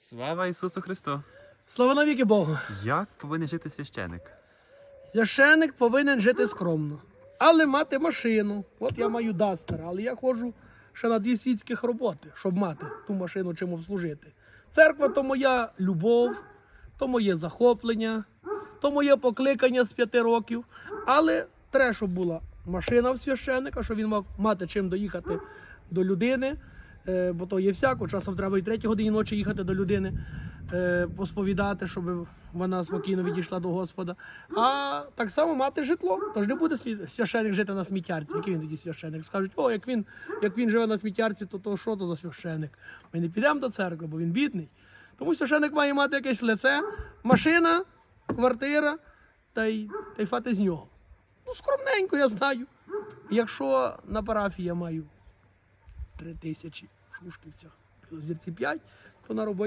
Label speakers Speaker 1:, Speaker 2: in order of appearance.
Speaker 1: Слава Ісусу Христу!
Speaker 2: Слава навіки Богу!
Speaker 1: Як повинен жити священик?
Speaker 2: Священик повинен жити скромно, але мати машину. От я маю дастер, але я ходжу ще на дві світських роботи, щоб мати ту машину чим обслужити. Церква то моя любов, то моє захоплення, то моє покликання з п'яти років. Але треба, щоб була машина в священика, щоб він мав мати чим доїхати до людини. Е, бо то є всяко, часом треба і третій годині ночі їхати до людини, е, посповідати, щоб вона спокійно відійшла до Господа. А так само мати житло. Тож не буде священик жити на сміттярці. Який він тоді священик? Скажуть, о, як він, як він живе на сміттярці, то, то що то за священик? Ми не підемо до церкви, бо він бідний. Тому священик має мати якесь лице, машина, квартира та й, та й фати з нього. Ну, скромненько, я знаю. Якщо на парафії я маю три тисячі в Шушківцях, Білозірці 5, то на роботі.